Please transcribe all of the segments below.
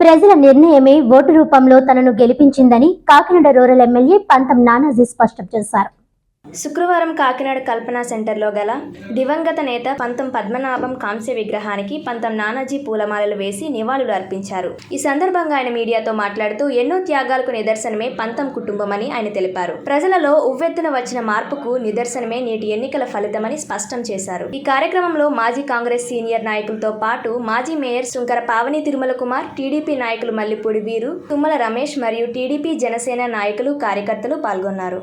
ప్రజల నిర్ణయమే ఓటు రూపంలో తనను గెలిపించిందని కాకినాడ రూరల్ ఎమ్మెల్యే పంతం నానాజీ స్పష్టం చేశారు. శుక్రవారం కాకినాడ కల్పన సెంటర్లో గల దివంగత నేత పంతం పద్మనాభం కాంస్య విగ్రహానికి పంతం నానాజీ పూలమాలలు వేసి నివాళులు అర్పించారు. ఈ సందర్భంగా ఆయన మీడియాతో మాట్లాడుతూ ఎన్నో త్యాగాలకు నిదర్శనమే పంతం కుటుంబమని ఆయన తెలిపారు. ప్రజలలో ఉవ్వెత్తున వచ్చిన మార్పుకు నిదర్శనమే నేటి ఎన్నికల ఫలితమని స్పష్టం చేశారు. ఈ కార్యక్రమంలో మాజీ కాంగ్రెస్ సీనియర్ నాయకులతో పాటు మాజీ మేయర్ శుంకర పావని తిరుమల కుమార్ టీడీపీ నాయకులు మల్లిపూడి వీరు తుమ్మల రమేష్ మరియు టీడీపీ జనసేన నాయకులు కార్యకర్తలు పాల్గొన్నారు.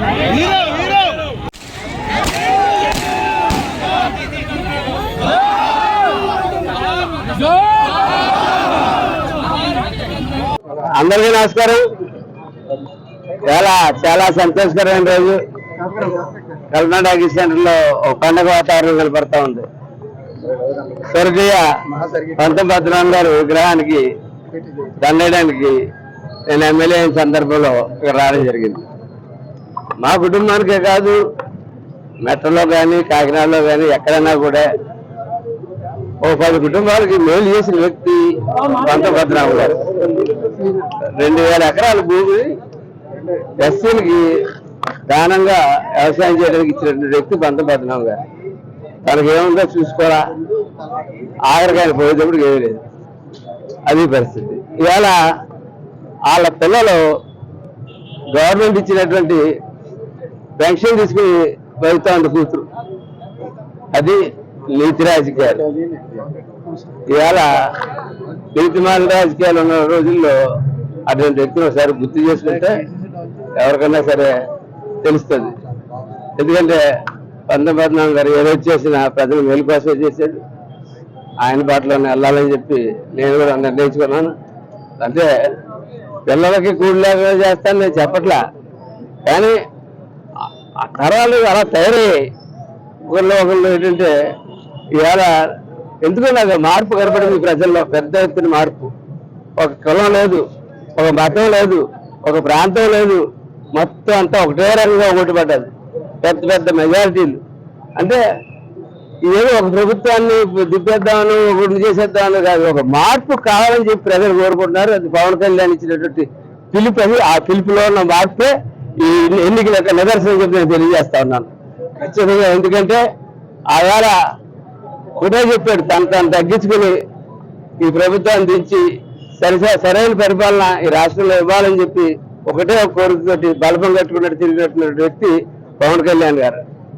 హీరో హీరో అందరికీ నమస్కారం. చాలా చాలా సంతోషకరమైన రోజు. కల్పన డాకి సెంటర్లో ఒక పండగ వాతావరణం కనపడతా ఉంది. స్వర్గీయ పంత భద్రాన్ గారు విగ్రహానికి దండడానికి నేను ఎమ్మెల్యే అయిన సందర్భంలో ఇక్కడ రావడం జరిగింది. మా కుటుంబానికే కాదు మెట్టలో కానీ కాకినాడలో కానీ ఎక్కడైనా కూడా ఓ పది కుటుంబాలకి మేలు చేసిన వ్యక్తి పంత గారు రెండు వేల ఎకరాల భూమి ఎస్సీలకి దానంగా వ్యవసాయం చేయడానికి ఇచ్చినటువంటి వ్యక్తి పంత గారు తనకి ఏముందో చూసుకోరా. ఆఖరికాయలు పోయేటప్పుడు ఏమీ లేదు. అది పరిస్థితి. ఇవాళ వాళ్ళ పిల్లలు గవర్నమెంట్ ఇచ్చినటువంటి పెన్షన్ తీసుకుని వెళ్తా ఉంది కూతురు. అది నీతి రాజకీయాలు. ఇవాళ నీతిమాల రాజకీయాలు ఉన్న రోజుల్లో అటువంటి వ్యక్తిని ఒకసారి గుర్తు చేసుకుంటే ఎవరికైనా సరే తెలుస్తుంది. ఎందుకంటే పంతొమ్మిది గారు ఏదో చేసిన ప్రజలు మేలు కోసమే చేశాడు ఆయన బాటలోనే వెళ్ళాలని చెప్పి నేను కూడా నిర్ణయించుకున్నాను అంటే పిల్లలకి కూడిలాగా చేస్తాను నేను చెప్పట్లా. కానీ ఆ- తరాలు అలా తయారయ్యాయి ఒకళ్ళు ఒకళ్ళు ఏంటంటే ఇవాళ ఎందుకో నాకు మార్పు కనపడింది ఈ ప్రజల్లో పెద్ద ఎత్తున మార్పు. ఒక కులం లేదు ఒక మతం లేదు ఒక ప్రాంతం లేదు. మొత్తం అంతా ఒకటే రంగంగా ఒకటి పడ్డది పెద్ద పెద్ద మెజారిటీలు. అంటే ఏదో ఒక ప్రభుత్వాన్ని దిప్పేద్దామని ఒకటి చేసేద్దామని కాదు. ఒక మార్పు కావాలని చెప్పి ప్రజలు కోరుకుంటున్నారు. అది పవన్ కళ్యాణ్ ఇచ్చినటువంటి పిలుపు అది. ఆ పిలుపులో ఉన్న మార్పే ఈ ఎన్నికల యొక్క నిదర్శనం చెప్పి నేను తెలియజేస్తా ఉన్నాను. ఖచ్చితంగా ఎందుకంటే ఆవేళ ఒకటే చెప్పాడు తను తను తగ్గించుకుని ఈ ప్రభుత్వాన్ని దించి సరి సరైన పరిపాలన ఈ రాష్ట్రంలో ఇవ్వాలని చెప్పి ఒకటే కోరికతోటి బలపం కట్టుకున్నట్టు తిరిగినటువంటి వ్యక్తి పవన్ కళ్యాణ్ గారు.